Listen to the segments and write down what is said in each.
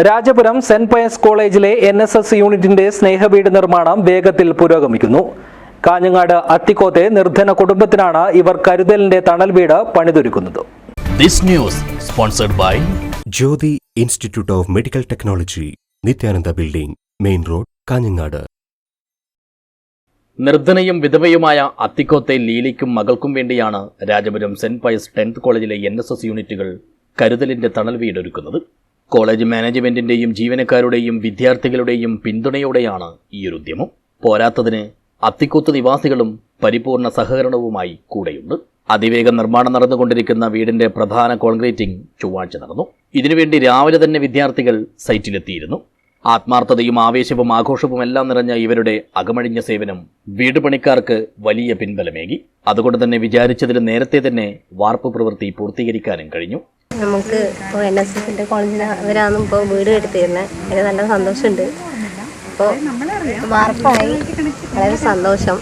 Rajapuram saint Pius കോളേജിലെ N S S യൂണിറ്റിന്റെ സ്നേഹവീട് നിർമ്മാണം വേഗത്തിൽ പുരോഗമിക്കുന്നു. കാഞ്ഞങ്ങാട് അത്തിക്കോത്തെ നിർധന കുടുംബത്തിനാണ് ഇവർ കരുതലിന്റെ തണൽ വീട് പണിതൊരുക്കുന്നത്. This news sponsored by Jyothi institute of medical technology Nithyananda building main road Kanhangad. നിർധനയും വിധവയുമായ അത്തിക്കോത്തെ ലീലയ്ക്കും മകൾക്കും വേണ്ടിയാണ് രാജപുരം സെന്റ് പയസ് ടെൻത്ത് കോളേജിലെ എൻ എസ് എസ് യൂണിറ്റുകൾ കരുതലിന്റെ തണൽ വീടൊരുക്കുന്നത്. കോളേജ് മാനേജ്മെന്റിന്റെയും ജീവനക്കാരുടെയും വിദ്യാർത്ഥികളുടെയും പിന്തുണയോടെയാണ് ഈയൊരു ഉദ്യമം. പോരാത്തതിന് അത്തിക്കുത്ത് നിവാസികളും പരിപൂർണ സഹകരണവുമായി കൂടെയുണ്ട്. അതിവേഗം നിർമ്മാണം നടന്നുകൊണ്ടിരിക്കുന്ന വീടിന്റെ പ്രധാന കോൺക്രീറ്റിംഗ് ചൊവ്വാഴ്ച നടന്നു. ഇതിനുവേണ്ടി രാവിലെ തന്നെ വിദ്യാർത്ഥികൾ സൈറ്റിലെത്തിയിരുന്നു. ആത്മാർത്ഥതയും ആവേശവും ആഘോഷവും എല്ലാം നിറഞ്ഞ ഇവരുടെ അകമഴിഞ്ഞ സേവനം വീട് പണിക്കാർക്ക് വലിയ പിൻബലമേകി. അതുകൊണ്ട് തന്നെ വിചാരിച്ചതിന് നേരത്തെ തന്നെ വാർപ്പ് പ്രവൃത്തി പൂർത്തീകരിക്കാനും കഴിഞ്ഞു. നമുക്ക് ഇപ്പോൾ എൻ എസ് എസിന്റെ കോളേജിൽ അവരാണ് ഇപ്പോൾ വീട് എടുത്തിരുന്നത് അതിന് നല്ല സന്തോഷമുണ്ട്. അപ്പോൾ വാർപ്പായി. വളരെ സന്തോഷം.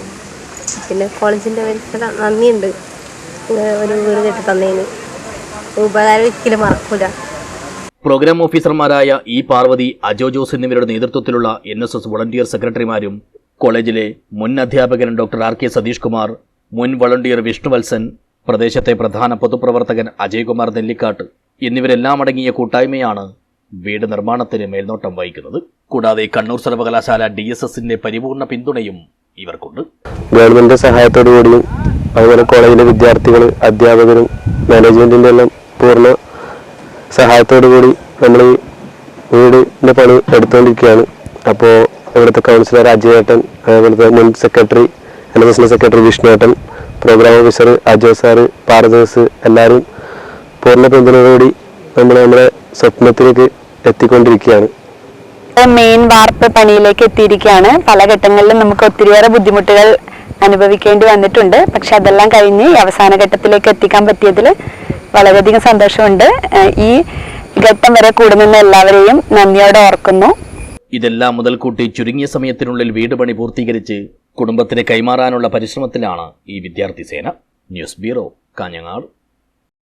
പിന്നെ കോളേജിന്റെ പേർക്ക് നന്ദിയുണ്ട്. ഒരു വീട് കെട്ടി തന്നതിന്. ഉപകാരം ഒരിക്കലും മറക്കൂല. പ്രോഗ്രാം ഓഫീസർമാരായ ഇ പാർവതി അജോ ജോസ് എന്നിവരുടെ നേതൃത്വത്തിലുള്ള എൻ എസ് എസ് വളണ്ടിയർ സെക്രട്ടറിമാരും കോളേജിലെ മുൻ അധ്യാപകൻ doctor R K Satheesh Kumar മുൻ വളണ്ടിയർ വിഷ്ണുവത്സൻ പ്രദേശത്തെ പ്രധാന പൊതുപ്രവർത്തകൻ അജയ്കുമാർ നെല്ലിക്കാട്ട് എന്നിവരെല്ലാം അടങ്ങിയ കൂട്ടായ്മയാണ് വീട് നിർമ്മാണത്തിന് മേൽനോട്ടം വഹിക്കുന്നത്. കൂടാതെ കണ്ണൂർ സർവകലാശാല ഡി എസ് എസിന്റെ പരിപൂർണ പിന്തുണയും ഇവർക്കുണ്ട്. ഗവൺമെന്റ് സഹായത്തോടു കൂടിയും അതുപോലെ കോളേജിലെ വിദ്യാർത്ഥികൾ അധ്യാപകരും മാനേജ്മെന്റിന്റെ എല്ലാം പൂർണ സഹായത്തോടു കൂടി നമ്മൾ ഈ വീടിന്റെ പണി എടുത്തുകൊണ്ടിരിക്കുകയാണ് അപ്പോൾ ഇവിടുത്തെ കൗൺസിലർ അജയേട്ടൻ അതുപോലത്തെ മുൻ secretary N S S secretary വിഷ്ണുവേട്ടൻ programme officer Ajo sir പാർദോസ് എല്ലാവരും പൂർണ പിന്തുണയോടുകൂടി നമ്മൾ നമ്മുടെ സ്വപ്നത്തിലേക്ക് എത്തിക്കൊണ്ടിരിക്കുകയാണ്. മെയിൻ വാർപ്പ് പണിയിലേക്ക് എത്തിയിരിക്കുകയാണ്. പല ഘട്ടങ്ങളിലും നമുക്ക് ഒത്തിരിയേറെ ബുദ്ധിമുട്ടുകൾ അനുഭവിക്കേണ്ടി വന്നിട്ടുണ്ട്. പക്ഷെ അതെല്ലാം കഴിഞ്ഞ് അവസാന ഘട്ടത്തിലേക്ക് എത്തിക്കാൻ പറ്റിയതിൽ വളരെയധികം സന്തോഷമുണ്ട്. ഈ ഘട്ടം വരെ കൂടുന്ന എല്ലാവരെയും നന്ദിയോടെ ഓർക്കുന്നു. ഇതെല്ലാം മുതൽ മുതൽക്കൂട്ടി ചുരുങ്ങിയ സമയത്തിനുള്ളിൽ വീട് പണി പൂർത്തീകരിച്ച് കുടുംബത്തിന് കൈമാറാനുള്ള പരിശ്രമത്തിലാണ് ഈ വിദ്യാർത്ഥി സേന. News bureau Kanhangad.